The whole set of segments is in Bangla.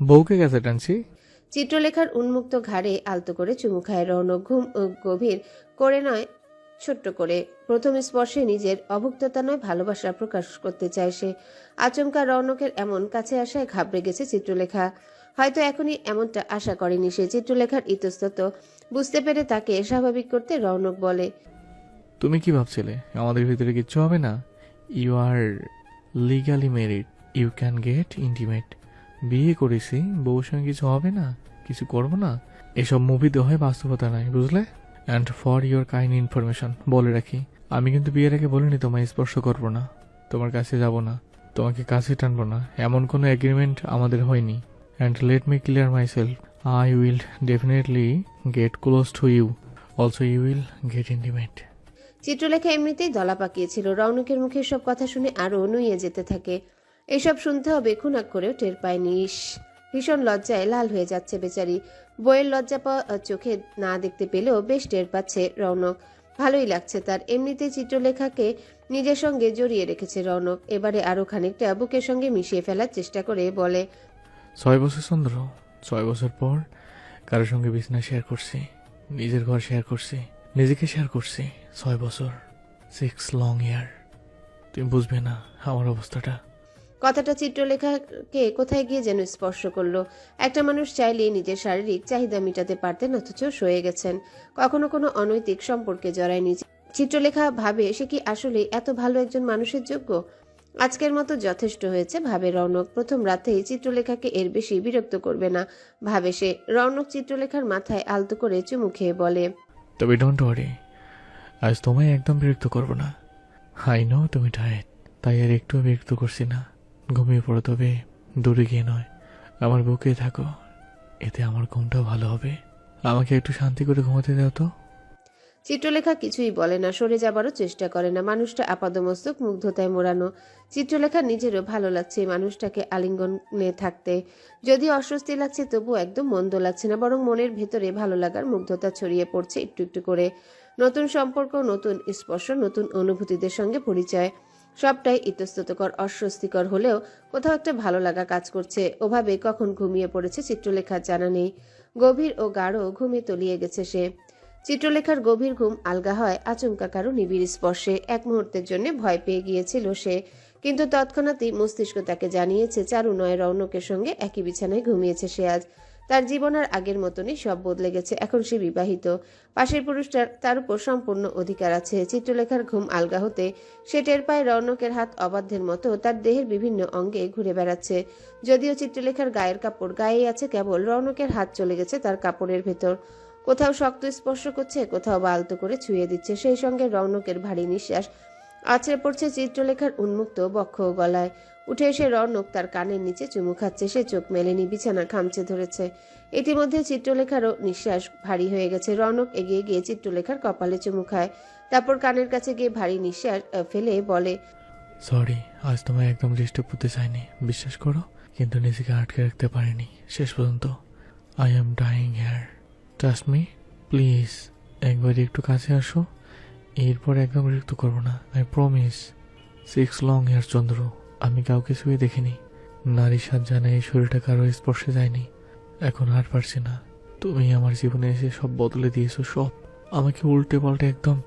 বউকে গেছে টানছি। চিত্রলেখার উন্মুক্ত ঘাড়ে আলতো করে চুমু খায় রৌনক। ঘুম ও গভীর করে নয় ছোট্ট করে। প্রথম স্পর্শে নিজের অভুক্ততা নয় ভালোবাসা প্রকাশ করতে চায় সে। আচমকা রৌনকের এমন কাছে আসায় ঘাবড়ে গেছে চিত্রলেখা। হয়তো এখনই এমনটা আশা করেনি সে। চিত্রলেখার ইতস্তত বুঝতে পেরে তাকে স্বাভাবিক করতে রৌনক বলে তুমি কি ভাবছিলে? আমাদের ভিতরে কিচ্ছু হবে না? You are legally married you can get intimate বিয়ে করেছি, বউর সঙ্গে কিছু হবে না, কিছু করব না। এসব মুভিতে হয় বাস্তবতা নাই, বুঝলে? And for your kind information বলে রাখি, আমি কিন্তু বিয়ের আগে বলিনি তোমায় স্পর্শ করব না, তোমার কাছে যাব না, তোমাকে কাছে টানবো না, এমন কোনো এগ্রিমেন্ট আমাদের হয়নি। And let me clear myself I will definitely get close to you also you will get intimate Chitralekha এমনিতেই দলা পাকিয়েছিল, রৌনকের মুখে সব কথা শুনে আরও নুয়ে যেতে থাকে। এসব শুনতে হবে, খুনাক করেও টের পায়নি ইস ভীষণ লজ্জায় লাল হয়ে যাচ্ছে বেচারি। বইয়ের লজ্জা পাওয়া চোখে না দেখতে পেলেও বেশ টের পাচ্ছে রৌনক। ভালোই লাগছে তার। এমনিতেই চিত্রলেখাকে নিজের সঙ্গে জড়িয়ে রেখেছে রৌনক। এবারে আরও খানিকটা বুকের সঙ্গে মিশিয়ে ফেলার চেষ্টা করে বলে, ছয় বছর চন্দ্র, ছয় বছর পর কারোর সঙ্গে বিছনা শেয়ার করছি, নিজের ঘর শেয়ার করছি, নিজেকে শেয়ার করছি। ছয় বছর সিক্স লং ইয়ার তুমি বুঝবে না আমার অবস্থাটা। কথাটা চিত্রলেখাকে কোথায় গিয়ে যেন স্পর্শ করল? একটা মানুষ চাইলে নিজের শারীরিক চাহিদা মেটাতে পারতেন, অথচ সয়ে গেছেন। কখনো কোনো অনৈতিক সম্পর্কে জড়ায়নি। চিত্রলেখা ভাবে, সে কি আসলে এত ভালো একজন মানুষের যোগ্য? আজকের মতো যথেষ্ট হয়েছে ভাবে রৌনক। প্রথম রাতেই চিত্রলেখাকে এর বেশি বিরক্ত করবে না। ভাবে সে রৌনক চিত্রলেখার মাথায় আলতো করে চুমু খেয়ে বলে, তবে ডোন্ট ওয়ারি আজ তোমায় একদম বিরক্ত করব না। আই নো তুমি টায়ার্ড তাই আর একটু বিরক্ত করছি না। ঘুমিয়ে পড়ো তবে, দূরে গিয়ে নয়। আমার বুকে থাকো, এতে আমার ঘুমটাও ভালো হবে। আমাকে একটু শান্তি করে ঘুমাতে দাও তো। চিত্রলেখা কিছুই বলে না, সরে যাবারও চেষ্টা করে না। মানুষটা আপাদমস্তক, মুগ্ধতায় মোড়ানো। চিত্রলেখা নিজেরও ভালো লাগছে এই মানুষটাকে আলিঙ্গনে থাকতে। যদি অস্বস্তি লাগছে, তবুও একদম মন্দ লাগছে না, বরং মনের ভেতরে ভালো লাগার মুগ্ধতা ছড়িয়ে পড়ছে একটু একটু করে। নতুন সম্পর্ক, নতুন স্পর্শ, নতুন অনুভূতিদের সঙ্গে পরিচয়। সবটাই ইতস্ততকর, অস্বস্তিকর হলেও কোথাও একটা ভালো লাগা কাজ করছে। ওভাবে কখন ঘুমিয়ে পড়েছে চিত্রলেখার জানা নেই। গভীর ও গাঢ় ঘুমে তলিয়ে গেছে সে। চিত্রলেখার গভীর ঘুম আলগা হয় আচমকা কারও নিবিড় স্পর্শে। এক মুহূর্তের জন্য ভয় পেয়ে গিয়েছিল সে। কিন্তু তৎক্ষণাৎই মস্তিষ্ক তাকে জানিয়েছে চারু নয় রৌনকের সঙ্গে একই বিছানায় ঘুমিয়েছে সে আজ। তার জীবন আর আগের মতনই সব বদলে গেছে। এখন সে বিবাহিত। পাশের পুরুষটার, তার উপর সম্পূর্ণ অধিকার আছে। চিত্রলেখার ঘুম আলগা হতে সে টের পায় রৌনকের হাত অবাধ্যের মতো, তার দেহের বিভিন্ন অঙ্গে ঘুরে বেড়াচ্ছে। যদিও চিত্রলেখার গায়ের কাপড় গায়েই আছে কেবল, রৌনকের হাত চলে গেছে তার কাপড়ের ভেতর। কোথাও শক্ত স্পর্শ করছে, কোথাও বা আলতো করে ছুঁয়ে দিচ্ছে। সেই সঙ্গে রৌনকের ভারী নিঃশ্বাস আছড়ে পড়ছে চিত্রলেখার উন্মুক্ত বক্ষ গলায়। উঠে এসে রনক তার কানের নিচে চুমু খাচ্ছে। সে চোখ মেলেনি বিছানা খামচে ধরেছে। ইতিমধ্যে চিত্রলেখারও নিঃশ্বাস ভারী হয়ে গেছে। রনক এগিয়ে গিয়ে চিত্রলেখার কপালে চুমু খায়। তারপর কানের কাছে গিয়ে ভারী নিঃশ্বাস ফেলে বলে সরি আজ তোমায় একদম ডিস্টার্ব করতে চাইনি। বিশ্বাস করো, কিন্তু নিজেকে আটকে রাখতে পারিনি। শেষ পর্যন্ত I am dying here trust me please একবার একটু কাছে আসো। এরপর একদম বিরক্ত করব না I promise six long here Chandra. আমি কাউকে ছুঁয়ে দেখিনি। নারীর সাজ জানে এই শরীরটা কারও স্পর্শে যায়নি। এখন আর পারছি না। তুমি আমার জীবনে এসে সব বদলে দিয়েছ, সব। আমাকে উল্টে পাল্টে একদম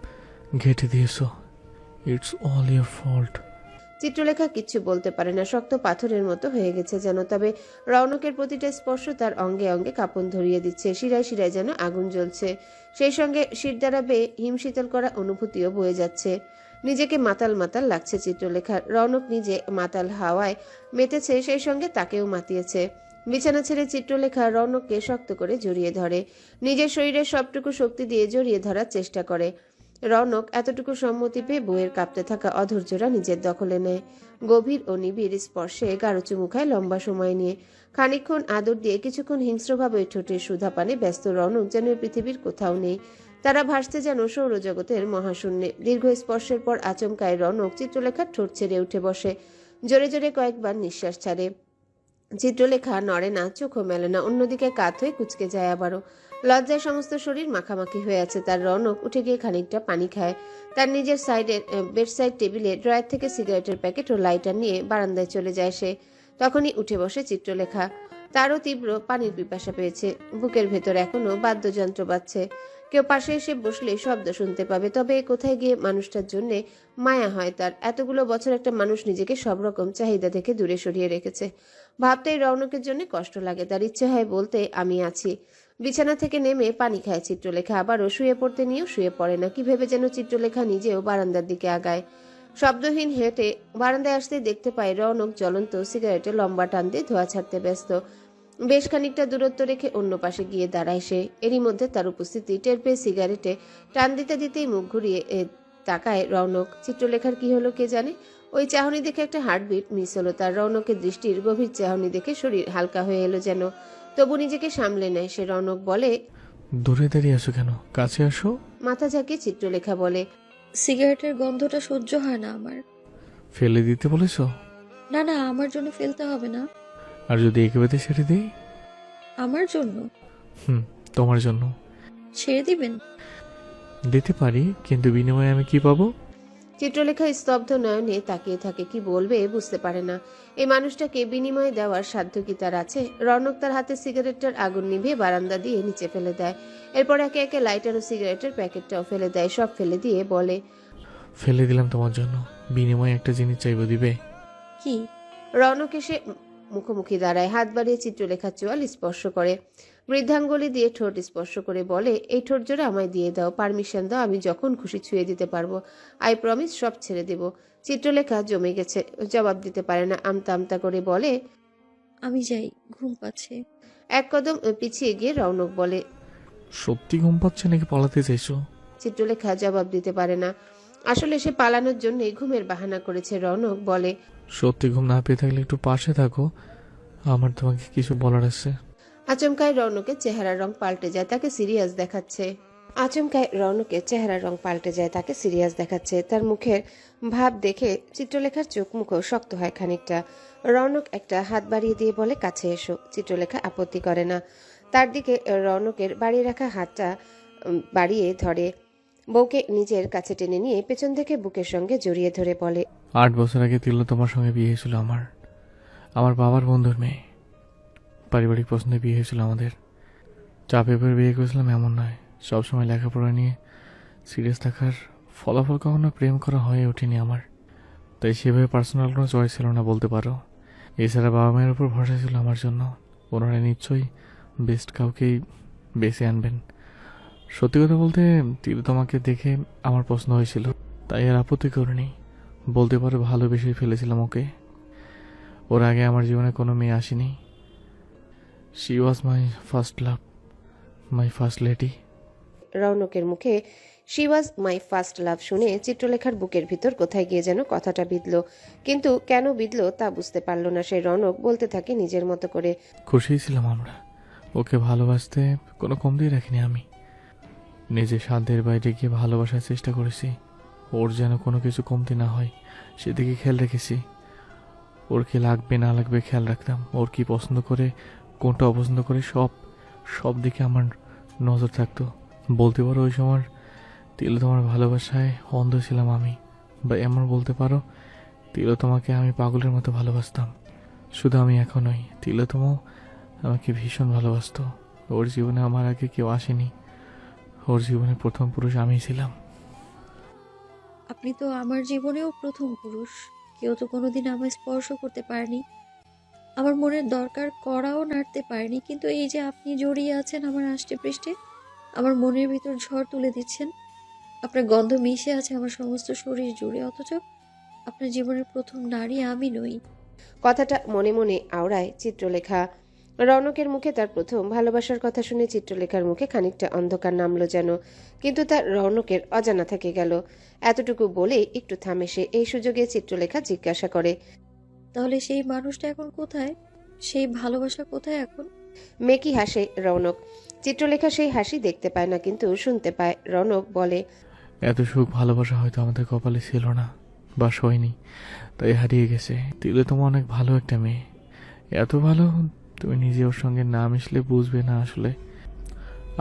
ঘেটে দিয়েছ। It's all your fault Chitralekha কিচ্ছু বলতে পারে না। শক্ত পাথরের মতো হয়ে গেছে যেন, তবে রৌনকের প্রতিটা স্পর্শ তার অঙ্গে অঙ্গে কাঁপন ধরিয়ে দিচ্ছে, শিরায় শিরায় যেন আগুন জ্বলছে। সেই সঙ্গে শির দ্বারা বেয়ে হিমশীতল করা অনুভূতিও বয়ে যাচ্ছে। নিজেকে মাতাল মাতাল লাগছে চিত্রলেখার। রৌনক নিজে মাতাল হাওয়ায় মেতেছে, সেই সঙ্গে তাকেও মাতিয়েছে। বিছানা ছেড়ে চিত্রলেখা রৌনককে শক্ত করে জড়িয়ে ধরে। নিজের শরীরের সবটুকু শক্তি দিয়ে জড়িয়ে ধরার চেষ্টা করে। রৌনক এতটুকু সম্মতি পেয়ে বইয়ের কাঁপতে থাকা অধৈর্যরা নিজের দখলে নেয়। গভীর ও নিবিড় স্পর্শে গাঢ় চুমু খায় লম্বা সময় নিয়ে। খানিকক্ষণ আদর দিয়ে কিছুক্ষণ হিংস্রভাবে ঠোঁটের সুধা পানে ব্যস্ত রৌনক যেন পৃথিবীর কোথাও নেই। তারা ভাসতে যেন সৌরজগতের মহাশূন্যে। দীর্ঘ স্পর্শের পর আচমকায় রৌনক চিত্রলেখার ঠোঁট ছেড়ে উঠে বসে। জোরে জোরে কয়েকবার নিঃশ্বাস ছাড়ে। চিত্রলেখা নড়ে না, চোখও মেলে না, অন্যদিকে কাত হয়ে কুচকে যায় আবারও। লজ্জায় সমস্ত শরীর মাখামাখি হয়ে আছে। তার রনক উঠে গিয়ে খানিকটা পানি খায়। তার নিজের সাইডের বেডসাইড টেবিলে ড্রয়ার থেকে সিগারেটের প্যাকেট ও লাইটার নিয়ে বারান্দায় চলে যায় সে। তখনই উঠে বসে চিত্রলেখা। তারও তীব্র পানির পিপাসা পেয়েছে। বুকের ভেতর এখনও বাদ্যযন্ত্র বাজছে। কেউ পাশে এসে বসলে শব্দ শুনতে পাবে। তবে কোথায় গিয়ে মানুষটার জন্য মায়া হয় তার? এতগুলো বছর একটা মানুষ নিজেকে সব রকম চাহিদা থেকে দূরে সরিয়ে রেখেছে। ভাবতেই রৌনকের জন্য কষ্ট লাগে। তার ইচ্ছে হয় বলতে, আমি আছি। বিছানা থেকে নেমে পানি খায় চিত্রলেখা। আবারও শুয়ে পড়তে নিয়েও শুয়ে পড়ে না। কি ভেবে যেন চিত্রলেখা নিজেও বারান্দার দিকে আগায়। শব্দহীন হেঁটে বারান্দায় আসতেই দেখতে পায় রৌনক জ্বলন্ত সিগারেটে লম্বা টান দিয়ে ধোয়া ছাড়তে ব্যস্ত। বেশ খানিকটা দূরত্ব রেখে অন্য পাশে গিয়ে দাঁড়ায় সে। এরই মধ্যে তার উপস্থিতি টের পেয়ে সিগারেটে টান দিতে দিতেই মুখ ঘুরিয়ে এ, তাকায় রৌনক। চিত্রলেখার কি হলো কে জানে? ওই চাহনি দেখে একটা হার্টবিট মিস হলো। তার রৌনকের দৃষ্টির গভীর চাহনি দেখে শরীর হালকা হয়ে এলো যেন। তবু নিজেকে সামলে নেয়। সে রৌনক বলে দূরে দাঁড়িয়ে আসো কেন? কাছে আসো। মাথা ঝাঁকিয়ে চিত্রলেখা বলে সিগারেটের গন্ধটা সহ্য হয় না আমার। ফেলে দিতে বলেছ? না না আমার জন্য ফেলতে হবে না। আর যদি একেবারে ছেড়ে দিই? আমার জন্য। হুম তোমার জন্য। ছেড়ে দিবেন? দিতে পারি কিন্তু বিনিময়ে আমি কি পাবো? চিত্রলেখা স্তব্ধ নয়নে তাকিয়ে থাকে কি বলবে বুঝতে পারে না। এই মানুষটাকে বিনিময়ে দেওয়ার সাধ্য কি তার আছে? রনক তার হাতে সিগারেটটার আগুন নিভিয়ে বারান্দা দিয়ে নিচে ফেলে দেয়। এরপর একে একে লাইটার ও সিগারেটের প্যাকেটটাও ফেলে দেয় সব ফেলে দিয়ে বলে ফেলে দিলাম তোমার জন্য। বিনিময়ে একটা জিনিস চাইব দিবে? কি? রনক এসে মুখোমুখি দাঁড়ায় হাত বাড়িয়ে চিত্রলেখার চোয়াল স্পর্শ করে। বৃদ্ধাঙ্গুলি দিয়ে ঠোঁট স্পর্শ করে বলে এই ঠোঁট জোড়া আমায় দিয়ে দাও পারমিশন দাও আমি যখন খুশি ছুঁয়ে দিতে পারব। আই প্রমিস সব ছেড়ে দেব। চিত্রলেখা জমে গেছে জবাব দিতে পারে না আমতা আমতা করে বলে আমি যাই ঘুম পাচ্ছে। এক কদম পিছিয়ে গিয়ে রৌনক বলে সত্যি ঘুম পাচ্ছে নাকি পালাতে চাইছো? চিত্রলেখা জবাব দিতে পারে না। আসলে সে পালানোর জন্যই ঘুমের বাহানা করেছে রৌনক বলে সত্যি ঘুম না পেয়ে থাকলে একটু পাশে থাকো। আমার তোমাকে কিছু বলার আছে। আচমকায় রৌনকের চেহারার রং পাল্টে যায়, তাকে সিরিয়াস দেখাচ্ছে। আচমকায় রৌনকের চেহারার রং পাল্টে যায়, তাকে সিরিয়াস দেখাচ্ছে। তার মুখের ভাব দেখে চিত্রলেখার চোখ মুখও শক্ত হয় খানিকটা। রৌনক একটা হাত বাড়িয়ে দিয়ে বলে, কাছে এসো। চিত্রলেখা আপত্তি করে না। তার দিকে রৌনকের বাড়িয়ে রাখা হাতটা বাড়িয়ে ধরে। বউকে নিজের কাছে টেনে নিয়ে পেছন থেকে বুকের সঙ্গে জড়িয়ে ধরে বলে আট বছর আগে তিল তোমার সঙ্গে বিয়ে হয়েছিল আমার। আমার বাবার বন্ধুর মেয়ে। পারিবারিক পছন্দে বিয়ে হয়েছিল আমাদের। চাপে পড়ে বিয়ে করেছিলাম এমন নয়। সবসময় লেখাপড়া নিয়ে সিরিয়াস থাকার ফলাফল কখনো প্রেম করা হয়ে ওঠেনি আমার। তাই সেভাবে পার্সোনাল কোনো চয়েস ছিল না বলতে পারো। এছাড়া বাবা মায়ের উপর ভরসা ছিল আমার জন্য। ওনারা নিশ্চয়ই বেস্ট কাউকেই বেছে আনবেন। সত্যি কথা বলতে তিল তোমাকে দেখে আমার পছন্দ হয়েছিল। তাই আর আপত্তি করিনি। বলতে পারো ভালোবেসে ফেলেছিলাম ওকে। ওর আগে আমার জীবনে কোনো মেয়ে আসেনি। She was my first love my first lady রৌনকের মুখে শি ওয়াজ মাই ফার্স্ট লাভ শুনে চিত্রলেখার বুকের ভিতর কোথায় গিয়ে যেন কথাটা বিঁধল। কিন্তু কেন বিঁধল তা বুঝতে পারল না সেই রৌনক বলতে থাকে নিজের মতো করে। খুশিই ছিলাম আমরা। ওকে ভালোবাসতে কোনো কমতি রাখিনি আমি। নিজের সাধ্যের বাইরে গিয়ে ভালোবাসার চেষ্টা করেছি। ওর যেন কোনো কিছু কমতি না হয়, সেদিকে খেয়াল রেখেছি। ওর কি লাগবে, না লাগবে খেয়াল রাখতাম। ওর কি পছন্দ করে, কোনটা অপছন্দ করে, সব সব দিকে আমার নজর থাকতো। বলতে পারো ওই সময় তিল তোমার ভালোবাসায় অন্ধ ছিলাম আমি। বা এমন বলতে পারো তিল তোমাকে আমি পাগলের মতো ভালোবাসতাম। শুধু আমি এখনই নই তিলোতমাও আমাকে ভীষণ ভালোবাসতো। ওর জীবনে আমার আগে কেউ আসেনি। ওর জীবনে প্রথম পুরুষ আমিই ছিলাম। আপনি তো আমার জীবনেও প্রথম পুরুষ। কেউ তো কোনোদিন আমায় স্পর্শ করতে পারেনি। আমার মনের দরকার করাও নাড়তে পারেনি, কিন্তু এই যে আপনি জড়িয়ে আছেন আমার আষ্টে পৃষ্ঠে আমার মনের ভিতর ঝড় তুলে দিচ্ছেন। আপনার গন্ধ মিশে আছে আমার সমস্ত শরীর জুড়ে, অথচ আপনার জীবনের প্রথম নারী আমি নই। কথাটা মনে মনে আওড়ায় চিত্রলেখা। রৌনকের মুখে তার প্রথম ভালোবাসার কথা শুনে চিত্রলেখার মুখে খানিকটা অন্ধকার নামলো যেন কিন্তু তার রৌনকের অজানা থেকে গেল। এতটুকু বলে একটু থামে সে। এই সুযোগে চিত্রলেখা জিজ্ঞাসা করে তাহলে সেই মানুষটা এখন কোথায়? সেই ভালোবাসা কোথায় এখন? মেকি হাসে রৌনক। চিত্রলেখা সেই হাসি দেখতে পায় না কিন্তু শুনতে পায়। রৌনক বলে এত সুখ ভালোবাসা হয়তো আমাদের কপালে ছিল না বা হয়নি তাই হারিয়ে গেছে। তিলে তোমার অনেক ভালো একটা মেয়ে। এত ভালো তুমি নিজে ওর সঙ্গে না মিশলে বুঝবে না আসলে।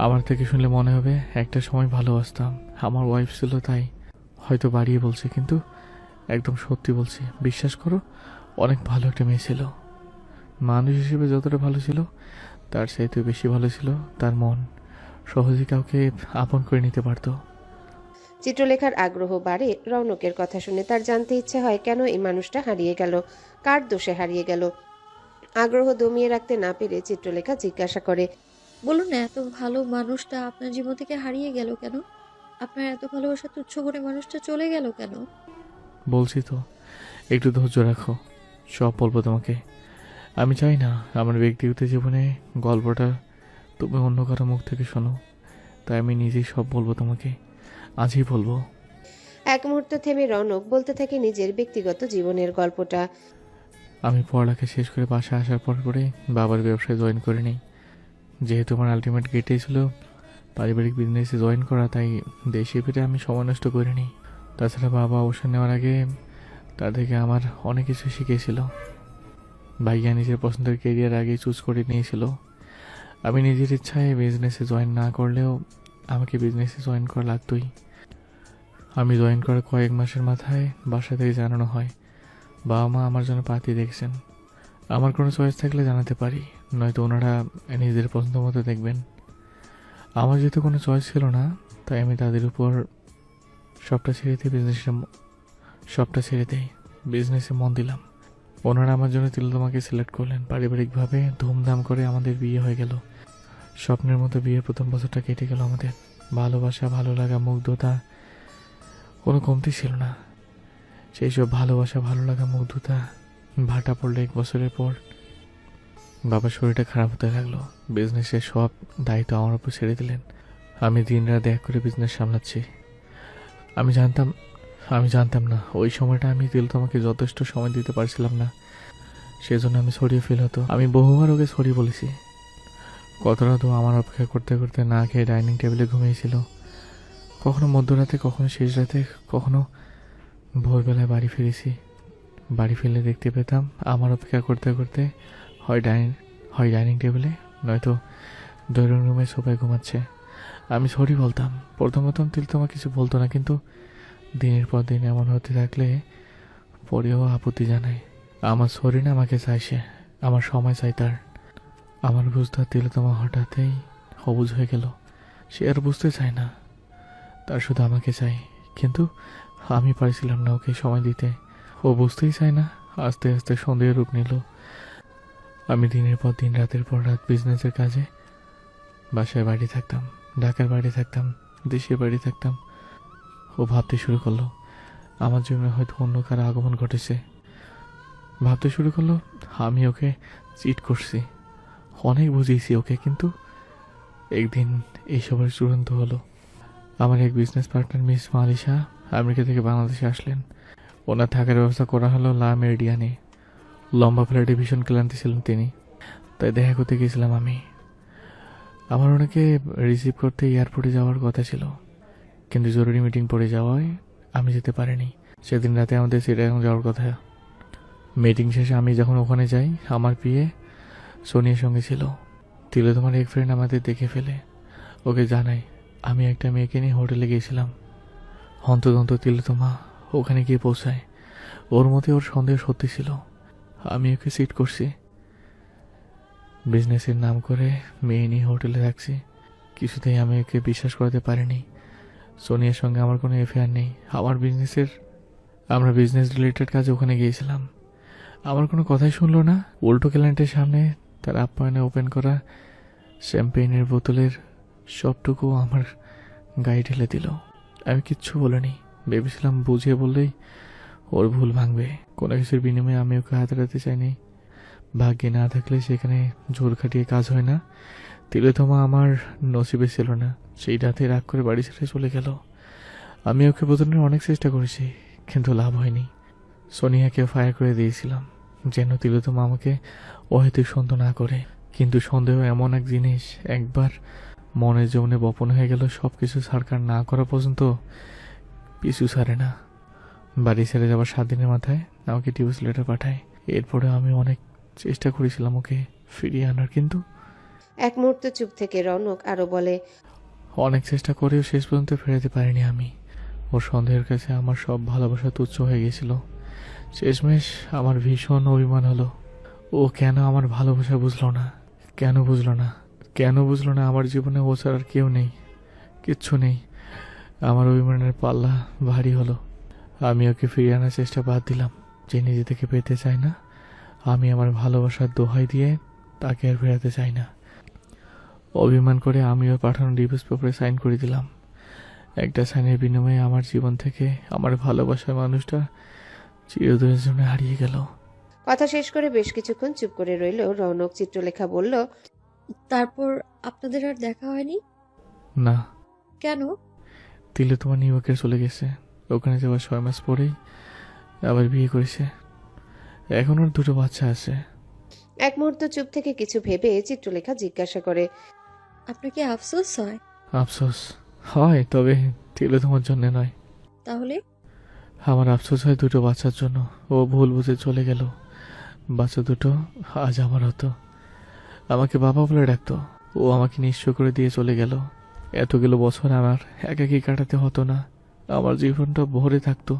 আমার থেকে শুনলে মনে হবে একটা সময় ভালোবাসতাম আমার ওয়াইফ ছিল তাই হয়তো বাড়িয়ে বলছে, কিন্তু একদম সত্যি বলছি। বিশ্বাস করো, অনেক ভালো একটা মেয়ে ছিল। মানুষ হিসেবে যতটা ভালো ছিল, তার চাইতে বেশি ভালো ছিল তার মন। সহজে কাউকে আপন করে নিতে পারতো। চিত্রলেখার আগ্রহ বাড়ে রৌনকের কথা শুনে তার জানতে ইচ্ছে হয়, কেন এই মানুষটা হারিয়ে গেল? কার দোষে হারিয়ে গেল? আগ্রহ দমিয়ে রাখতে না পেরে চিত্রলেখা জিজ্ঞাসা করে বলুন না এত ভালো মানুষটা আপনার জীবন থেকে হারিয়ে গেল কেন? আপনার এত ভালোবাসা তুচ্ছ করে মানুষটা চলে গেল কেন? বলছি তো একটু ধৈর্য রাখো সব বলব তোমাকে। আমি চাই না আমার ব্যক্তিগত জীবনে গল্পটা তুমি অন্য কারও মুখ থেকে শোনো তাই আমি নিজেই সব বলব তোমাকে আজই বলব। এক মুহূর্ত থেমে রনক বলতে থাকে নিজের ব্যক্তিগত জীবনের গল্পটা। আমি পড়ালেখা শেষ করে বাসায় আসার পর করে বাবার ব্যবসায় জয়েন করে নিই। যেহেতু আমার আলটিমেট গেটেই ছিল, পারিবারিক বিজনেসে জয়েন করা, তাই দেশে ফিরে আমি সময় নষ্ট করিনি তাছাড়া বাবা অবসর নেওয়ার আগে তার থেকে আমার অনেক কিছু শিখিয়েছিল ভাইয়া নিজের পছন্দের কেরিয়ার আগেই চুজ করে নিয়েছিল। আমি নিজের ইচ্ছায় বিজনেসে জয়েন না করলেও আমাকে বিজনেসে জয়েন করা লাগতোই। আমি জয়েন করার কয়েক মাসের মাথায় বাসা থেকে জানানো হয়। বাবা মা আমার জন্য পাতি দেখছেন। আমার কোনো চয়েস থাকলে জানাতে পারি, নয়তো ওনারা নিজেদের পছন্দ মতো দেখবেন। আমার যেহেতু কোনো চয়েস ছিল না, তাই আমি তাদের উপর সবটা ছেড়ে দিয়ে বিজনেসে সবটা ছেড়ে দেই বিজনেসে মন দিলাম। ওনারা আমার জন্য তিলোতমাকে সিলেক্ট করলেন। পারিবারিকভাবে ধুমধাম করে আমাদের বিয়ে হয়ে গেল। স্বপ্নের মতো বিয়ের প্রথম বছরটা কেটে গেল আমাদের। ভালোবাসা, ভালো লাগা, মুগ্ধতা, কোনো কমতি ছিল না। সেই সব ভালোবাসা ভালো লাগা মুগ্ধতা ভাটা পড়ল এক বছরের পর বাবার শরীরটা খারাপ হতে লাগল। বিজনেসের সব দায়িত্ব আমার উপর ছেড়ে দিলেন। আমি দিন রাত এক করে বিজনেস সামলাচ্ছি। আমি জানতাম আমি জানতাম না, ওই সময়টা আমি দিল তোমাকে যথেষ্ট সময় দিতে পারছিলাম না। সেজন্য আমি সরিয়ে ফিল হতো। আমি বহুবার ওকে সরি বলেছি। কতটা তো আমার অপেক্ষা করতে করতে না খেয়ে ডাইনিং টেবিলে ঘুমিয়েছিল। কখনো মধ্যরাতে, কখনো শেষ রাতে, কখনো ভোরবেলায় বাড়ি ফিরেছি। বাড়ি ফিরলে দেখতে পেতাম আমার অপেক্ষা করতে করতে হয় ডাইনিং হয় ডাইনিং টেবিলে, নয়তো ড্রয়িং রুমে সবাই ঘুমাচ্ছে। আমি সরি বলতাম। প্রথম প্রথম তিল তোমার কিছু বলতো না, কিন্তু দিনের পর দিন এমন হতে থাকলে পরেও আপত্তি জানায়। আমার শরীর আমাকে চাই সে আমার সময় চাই তার। আমার বুঝতে তিল তোমার হঠাৎই সবুজ হয়ে গেল। সে আর বুঝতে চায় না, তার শুধু আমাকে চাই কিন্তু আমি পারছিলাম না ওকে সময় দিতে। ও বুঝতেই চায় না, আস্তে আস্তে সন্দেহ রূপ নিল। আমি দিনের পর দিন, রাতের পর রাত বিজনেসের কাজে, বাসায় বাড়ি থাকতাম, ঢাকার বাড়ি থাকতাম, দেশের বাড়ি থাকতাম। ও ভাবতে শুরু করল, আমার জন্য হয়তো অন্য কারও আগমন ঘটেছে। ভাবতে শুরু করল, আমি ওকে চিট করছি। অনেক বুঝিয়েছি ওকে, কিন্তু একদিন এইসবের চূড়ান্ত হলো। আমার এক business partner miss Melissa, America থেকে বাংলাদেশে আসলেন। ওনার থাকার ব্যবস্থা করা হলো লা মেরিডিয়ানে। লম্বা ফ্লাইটে ভীষণ ক্লান্তি ছিলেন তিনি, তাই দেখা করতে গিয়েছিলাম আমি। আমার ওনাকে রিসিভ করতে এয়ারপোর্টে যাওয়ার কথা ছিল, কিন্তু জরুরি মিটিং পড়ে যাওয়ায় আমি যেতে পারিনি। সেদিন রাতে আমাদের সিটাগাং যাওয়ার কথা। মিটিং শেষে আমি যখন ওখানে যাই, আমার বিয়ে সোনিয়ার সঙ্গে ছিল। তিলে তোমার এক ফ্রেন্ড আমাদের দেখে ফেলে, ওকে জানাই আমি একটা মেয়েকে নিয়ে হোটেলে গিয়েছিলাম। হন্তদন্ত তিলোতমা ওখানে গিয়ে পৌঁছায়। ওর মতে ওর সন্দেহ সত্যি ছিল। আমি ওকে সিট করছি। বিজনেসের নাম করে মেয়ে নিয়ে হোটেলে থাকছি কিছুতেই আমি ওকে বিশ্বাস করাতে পারিনি। সোনিয়ার সঙ্গে আমার কোনো এফেয়ার নেই। আমার বিজনেসের, আমরা বিজনেস রিলেটেড কাজে ওখানে গিয়েছিলাম। আমার কোনো কথাই শুনলো না। উল্টো ক্যালেন্টের সামনে তার আপ্যায়নে ওপেন করা শ্যাম্পেইনের বোতলের সবটুকু আমার গায়ে ঢেলে দিল। আমি কিচ্ছু বলিনি। ভেবেছিলাম বুঝিয়ে বললেই ওর ভুল ভাঙবে। কোনো কিছুর বিনিময়ে আমি ওকে হাতারাতে চাইনি। ভাগ্যে না থাকলে সেখানে জোর খাটিয়ে কাজ হয় না। তিলোতমা আমার নসিবে ছিল না। সেই রাতে রাগ করে বাড়ি ছেড়ে চলে গেল। আমি ওকে বোঝানোর অনেক চেষ্টা করেছি, কিন্তু লাভ হয়নি। সোনিয়াকে ফায়ার করে দিয়েছিলাম, যেন তিলোতমা আমাকে অহেতুক সন্দেহ না করে। কিন্তু সন্দেহ এমন এক জিনিস, একবার মনের জমনে বপন হয়ে গেল সব কিছু সরকার না করা পর্যন্ত পিছু ছাড়ে না। বাড়ি ছেড়ে যাওয়ার সাত দিনের মাথায় আমাকে টিউস লেটার পাঠায়। এরপরে আমি অনেক চেষ্টা করেছিলাম ওকে ফিরিয়ে আনার কিন্তু এক মুহূর্ত চুপ থেকে রৌনক আরও বলে অনেক চেষ্টা করেও শেষ পর্যন্ত ফেরাতে পারিনি আমি। ওর সন্দেহের কাছে আমার সব ভালোবাসা তুচ্ছ হয়ে গেছিল। শেষমেশ আমার ভীষণ অভিমান হলো। ও কেন আমার ভালোবাসা বুঝলো না? কেন বুঝলো না? কেন বুঝলো না আমার জীবনে ও ছাড়া আর কেউ নেই? কিচ্ছু নেই। আমার অভিমানের পাল্লা ভারী হলো। আমি ওকে ফিরিয়ে আনার চেষ্টা বাদ দিলাম। যে নিজে থেকে পেতে চায় না, আমি আমার ভালোবাসার দোহাই দিয়ে তাকে আর ফেরাতে চাই না। অভিমান করে আমিও পাঠানো ডিভোর্স পেপারে সাইন করে দিলাম। একটা সাইনের বিনিময়ে আমার জীবন থেকে আমার ভালোবাসার মানুষটা চিরদিনের জন্য হারিয়ে গেল। কথা শেষ করে বেশ কিছুক্ষণ চুপ করে রইল। রৌনক চিত্রলেখা বলল তারপর আপনাদের আর দেখা হয়নি? না। কেন? তিলে তোমার নিউ ইয়র্কে চলে গেছে। ওখানে যাওয়ার ছয় মাস পরেই আবার বিয়ে করেছে। এখন ওর দুটো বাচ্চা আছে। এক মুহূর্ত চুপ থেকে কিছু ভেবে চিত্রলেখা জিজ্ঞাসা করে আপনার কি আফসোস হয়? আফসোস হয় তবে তিলে তোমার জন্য নয়। তাহলে? আমার আফসোস হয় দুটো বাচ্চার জন্য। ও ভুল বুঝে চলে গেল। বাচ্চা দুটো আজ আমার হতো। আমাকে বাবা বলে ডাকতো। ও আমাকে নিঃস্ব করে দিয়ে চলে গেল। এতগুলো বছর আমার একাকি কাটাতে হতো না। আমার জীবনটা ভরে থাকতো।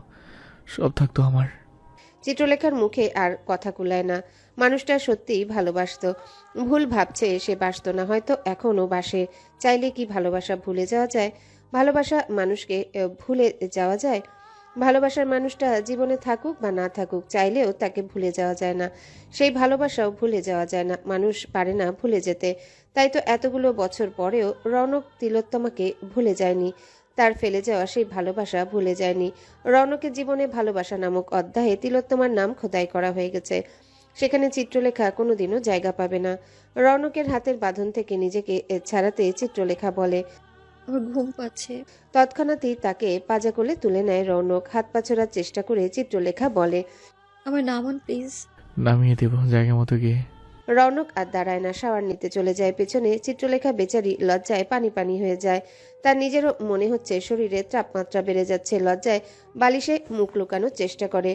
সব থাকতো আমার। চিত্রলেখার মুখে আর কথা কুলায় না। মানুষটা সত্যিই ভালোবাসতো। ভুল ভাবছে সে বাসতো না, হয়তো এখনও বাসে। চাইলে কি ভালোবাসা ভুলে যাওয়া যায়? ভালোবাসা মানুষকে ভুলে যাওয়া যায়? ভালোবাসার মানুষটা জীবনে থাকুক বা না থাকুক, চাইলেও তাকে ভুলে যাওয়া যায় না। সেই ভালোবাসাও ভুলে যাওয়া যায় না। মানুষ পারে না ভুলে যেতে। তাই তো এতগুলো বছর পরেও রৌনক তিলোত্তমাকে ভুলে যায়নি। তার ফেলে যাওয়া সেই ভালোবাসা ভুলে যায়নি। রৌনকের জীবনে ভালোবাসা নামক অধ্যায়ে তিলোত্তমার নাম খোদাই করা হয়ে গেছে। সেখানে চিত্রলেখা কোনোদিনও জায়গা পাবে না। রৌনকের হাতের বাঁধন থেকে নিজেকে ছাড়াতে চিত্রলেখা বলে আমার ঘুম পাচ্ছে। তৎক্ষণাৎই তাকে পাজা কোলে তুলে নেয় রৌনক। হাত পা ছোড়ার চেষ্টা করে চিত্রলেখা বলে আমার নামান প্লিজ। নামিয়ে দেবো জায়গা মতো গিয়ে। রৌনক আর দাঁড়ায় না শাওয়ার নিতে চলে যায়। পেছনে চিত্রলেখা বেচারি লজ্জায় পানি পানি হয়ে যায়। তার নিজেরও মনে হচ্ছে শরীরে তাপমাত্রা বেড়ে যাচ্ছে। লজ্জায় বালিশে মুখ লুকানোর চেষ্টা করে।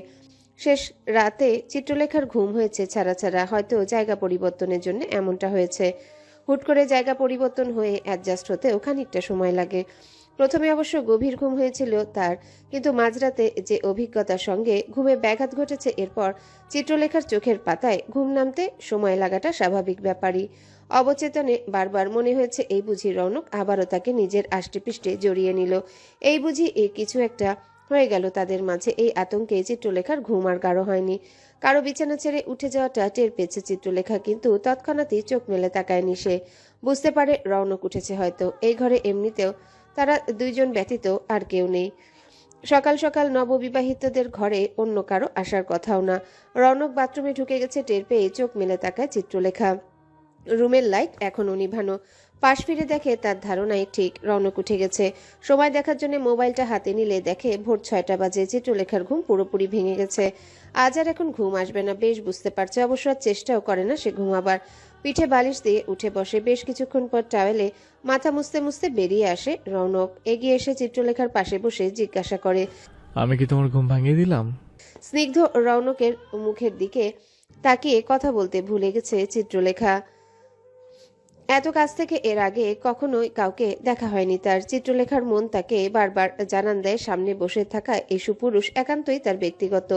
শেষ রাতে চিত্রলেখার ঘুম হয়েছে ছাড়া ছাড়া। হয়তো জায়গা পরিবর্তনের জন্য এমনটা হয়েছে। হুট করে জায়গা পরিবর্তন হয়ে অ্যাডজাস্ট হতেও খানিকটা সময় লাগে। প্রথমে অবশ্য গভীর ঘুম হয়েছিল তার, কিন্তু মাঝরাতে যে অভিজ্ঞতার সঙ্গে ঘুমে ব্যাঘাত ঘটেছে এরপর চিত্রলেখার চোখের পাতায় ঘুম নামতে সময় লাগাটা স্বাভাবিক ব্যাপারই। অবচেতনে বারবার মনে হয়েছে এই বুঝি রৌনক আবারও তাকে নিজের আষ্টেপৃষ্টে জড়িয়ে নিল। এই বুঝি এ কিছু একটা হয়ে গেল তাদের মাঝে এই আতঙ্কে চিত্রলেখার ঘুম আর গাঢ় হয়নি। কারও বিছানা ছেড়ে উঠে যাওয়াটা টের পেয়েছে চিত্রলেখা, কিন্তু তৎক্ষণাৎই চোখ মেলে তাকায়নি সে। বুঝতে পারে রৌনক উঠেছে হয়তো। এই ঘরে এমনিতেও তারা দুইজন ব্যতীত আর কেউ নেই। সকাল সকাল নববিবাহিতদের ঘরে অন্য কারও আসার কথাও না। রৌনক বাথরুমে ঢুকে গেছে টের পেয়ে চোখ মেলে তাকায় চিত্রলেখা। রুমের লাইট এখনও নিভানো। পাশ ফিরে দেখে তার ধারণাই ঠিক রৌনক উঠে গেছে। সময় দেখার জন্য মোবাইলটা হাতে নিলে দেখে ভোর ছয়টা বাজে চিত্রলেখার ঘুম পুরোপুরি ভেঙে গেছে। আজ আর এখন ঘুম আসবে না বেশ বুঝতে পারছে অবশ্য আর চেষ্টাও করে না সে ঘুমাবার। পিঠে বালিশ দিয়ে উঠে বসে বেশ কিছুক্ষণ পর টাওয়েলে মাথা মুছতে মুছতে বেরিয়ে আসে রৌনক এগিয়ে এসে চিত্রলেখার পাশে বসে জিজ্ঞাসা করে আমি কি তোমার ঘুম ভাঙিয়ে দিলাম? স্নিগ্ধ রৌনকের মুখের দিকে তাকিয়ে কথা বলতে ভুলে গেছে চিত্রলেখা। এত কাছ থেকে এর আগে কখনোই কাউকে দেখা হয়নি। তার চিত্রলেখার মন তাকে বারবার জানান দেয়, সামনে বসে থাকা এই সুপুরুষ একান্তই তার ব্যক্তিগত।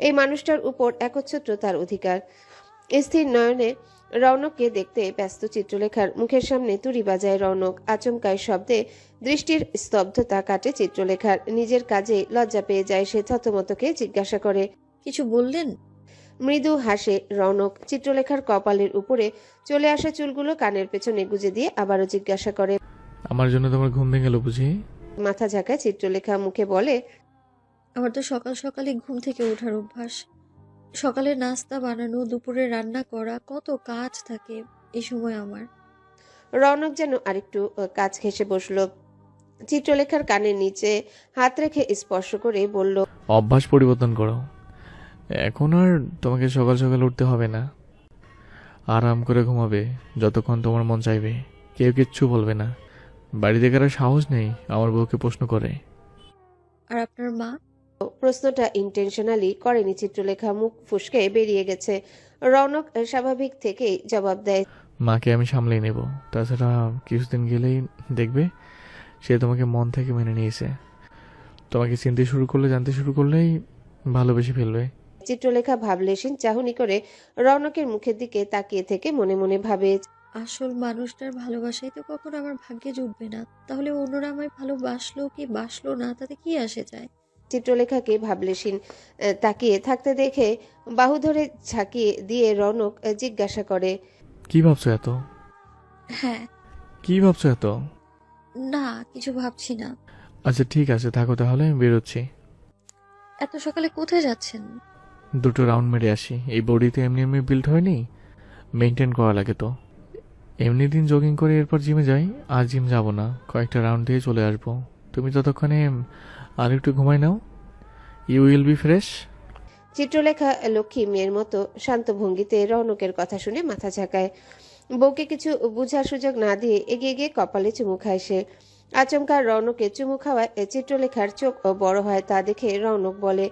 এই মানুষটার উপর একচ্ছত্র তার অধিকার। স্থির নয়নে রৌনককে দেখতে ব্যস্ত চিত্রলেখার মুখের সামনে তুড়ি বাজায় রৌনক আচমকায় শব্দে দৃষ্টির স্তব্ধতা কাটে চিত্রলেখার। নিজের কাজে লজ্জা পেয়ে যায় সে থতমতকে জিজ্ঞাসা করে, কিছু বললেন? মৃদু হাসে রৌনক চিত্রলেখার কপালের উপরে চলে আসা চুলগুলো কানের পেছনে গুজে দিয়ে আবারও জিজ্ঞাসা করে আমার জন্য তোমার ঘুম ভেঙে গেল বুঝি? মাথা ঝাঁকায় চিত্রলেখা মুখে বলে আমার তো সকাল সকালে ঘুম থেকে ওঠার অভ্যাস। সকালে নাস্তা বানানো দুপুরে রান্না করা কত কাজ থাকে এই সময় আমার। রৌনক যেন আরেকটু কাজ ঘেসে বসল। চিত্রলেখার কানের নিচে হাত রেখে স্পর্শ করে বলল অভ্যাস পরিবর্তন করো। এখন আর তোমাকে সকাল সকাল উঠতে হবে না। আরাম করে ঘুমাবে যতক্ষণ তোমার মন চাইবে। কেউ কিচ্ছু বলবে না। বাড়িতে কারও সাহস নেই আমার বউকে প্রশ্ন করে। আর আপনার মা? প্রশ্নটা ইন্টেনশনালি করেনি চিত্রলেখা মুখ ফুসকে বেরিয়ে গেছে। রৌনক স্বাভাবিক থেকেই জবাব দেয়। মাকে আমি সামলেই নেব। তাছাড়া কিছুদিন গেলেই দেখবে সে তোমাকে মন থেকে মেনে নিয়েছে। তোমাকে চিনতে শুরু করলে জানতে শুরু করলেই ভালোবেসে ফেলবে। চিত্রলেখা ভাবলেশীন চাহনি করে রৌনকের মুখের দিকে তাকিয়ে থেকে মনে মনে ভাবে আসল মানুষটার ভালোবাসাই তো কখনো আমার ভাগ্যে জুটবে না। তাহলে অন্যরা আমায় ভালোবাসলো কি বাসলো না? তাতে কি আসে যায়? চিত্রলেখাকে ভাবলেশীন তাকিয়ে থাকতে দেখে বাহু ধরে ঝাঁকিয়ে দিয়ে রৌনক জিজ্ঞাসা করে কি ভাবছ এত? হ্যাঁ। কি ভাবছ এত? না কিছু ভাবছি না। আচ্ছা ঠিক আছে থাকো তাহলে আমি বেরোচ্ছি। এত সকালে কোথায় যাচ্ছেন? দুটো রাউন্ড মেরে আসি। এই বডিতে এমনি এমনি বিল্ড হয়নি? মেনটেন করা লাগে তো। এমনি দিন জগিং করে এরপর জিমে যাই, আর জিম যাব না। কয়েকটা রাউন্ড দিয়ে চলে আসব। তুমি ততক্ষণে, আর একটু ঘুমাই নাও। You will be fresh Chitralekha, Lakshmi মেয়ের মতো শান্ত ভঙ্গিতে রৌনকের কথা শুনে মাথা ঝাঁকায়। বউকে কিছু বুঝার সুযোগ না দিয়ে এগিয়ে গিয়ে কপালে চুমু খায় সে। আচমকা রৌনকে চুমু খাওয়ায় চিত্রলেখার চোখ বড় হয় তা দেখে রৌনক বলে